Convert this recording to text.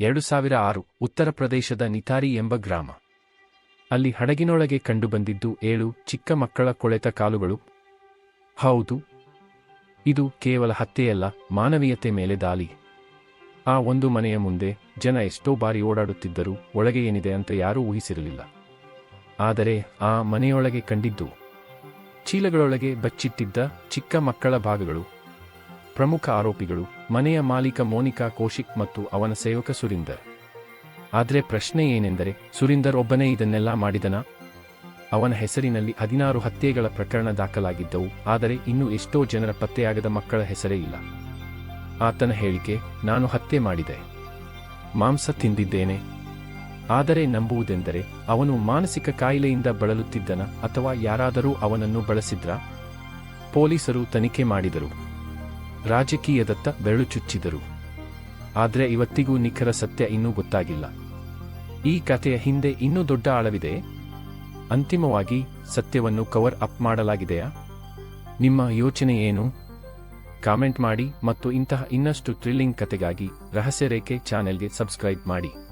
ಎರಡು ಸಾವಿರ ಆರು, ಉತ್ತರ ಪ್ರದೇಶದ ನಿತಾರಿ ಎಂಬ ಗ್ರಾಮ. ಅಲ್ಲಿ ಹಡಗಿನೊಳಗೆ ಕಂಡುಬಂದಿದ್ದು ಏಳು ಚಿಕ್ಕ ಮಕ್ಕಳ ಕೊಳೆತ ಕಾಲುಗಳು. ಹೌದು, ಇದು ಕೇವಲ ಹತ್ಯೆಯಲ್ಲ, ಮಾನವೀಯತೆ ಮೇಲೆ ದಾಳಿ. ಆ ಒಂದು ಮನೆಯ ಮುಂದೆ ಜನ ಎಷ್ಟೋ ಬಾರಿ ಓಡಾಡುತ್ತಿದ್ದರೂ ಒಳಗೆ ಏನಿದೆ ಅಂತ ಯಾರೂ ಊಹಿಸಿರಲಿಲ್ಲ. ಆದರೆ ಆ ಮನೆಯೊಳಗೆ ಕಂಡಿದ್ದು. ಚೀಲಗಳೊಳಗೆ ಬಚ್ಚಿಟ್ಟಿದ್ದ ಚಿಕ್ಕ ಮಕ್ಕಳ ಭಾಗಗಳು ಪ್ರಮುಖ ಆರೋಪಿಗಳು ಮನೆಯ ಮಾಲೀಕ ಮೋನಿಕಾ ಕೋಶಿಕ್ ಮತ್ತು ಅವನ ಸೇವಕ ಸುರಿಂದರ್. ಆದರೆ ಪ್ರಶ್ನೆ ಏನೆಂದರೆ, ಸುರಿಂದರ್ ಒಬ್ಬನೇ ಇದನ್ನೆಲ್ಲ ಮಾಡಿದನ? ಅವನ ಹೆಸರಿನಲ್ಲಿ ಹದಿನಾರು ಹತ್ಯೆಗಳ ಪ್ರಕರಣ ದಾಖಲಾಗಿದ್ದವು, ಆದರೆ ಇನ್ನೂ ಎಷ್ಟೋ ಜನರ ಪತ್ತೆಯಾಗದ ಮಕ್ಕಳ ಹೆಸರೇ ಇಲ್ಲ. ಆತನ ಹೇಳಿಕೆ, ನಾನು ಹತ್ಯೆ ಮಾಡಿದೆ. ಮಾಂಸ ತಿಂದಿದ್ದೇನೆ. ಆದರೆ ನಂಬುವುದೆಂದರೆ, ಅವನು ಮಾನಸಿಕ ಕಾಯಿಲೆಯಿಂದ ಬಳಲುತ್ತಿದ್ದನ ಅಥವಾ ಯಾರಾದರೂ ಅವನನ್ನು ಬಳಸಿದ್ರಾ? ಪೊಲೀಸರು ತನಿಖೆ ಮಾಡಿದರು. ರಾಜಕೀಯದತ್ತ ಬೆರಳು ಚುಚ್ಚಿದರು ಆದರೆ ಇವತ್ತಿಗೂ ನಿಖರ ಸತ್ಯ ಇನ್ನೂ ಗೊತ್ತಾಗಿಲ್ಲ. ಈ ಕಥೆಯ ಹಿಂದೆ ಇನ್ನೂ ದೊಡ್ಡ ಆಳವಿದೆ. ಅಂತಿಮವಾಗಿ ಸತ್ಯವನ್ನು ಕವರ್ ಅಪ್ ಮಾಡಲಾಗಿದೆಯಾ? ನಿಮ್ಮ ಯೋಚನೆ ಏನು? ಕಾಮೆಂಟ್ ಮಾಡಿ ಮತ್ತು ಇಂತಹ ಇನ್ನಷ್ಟು ಥ್ರಿಲ್ಲಿಂಗ್ ಕತೆಗಾಗಿ ರಹಸ್ಯ ರೇಖೆ ಚಾನೆಲ್ಗೆ ಸಬ್ಸ್ಕ್ರೈಬ್ ಮಾಡಿ.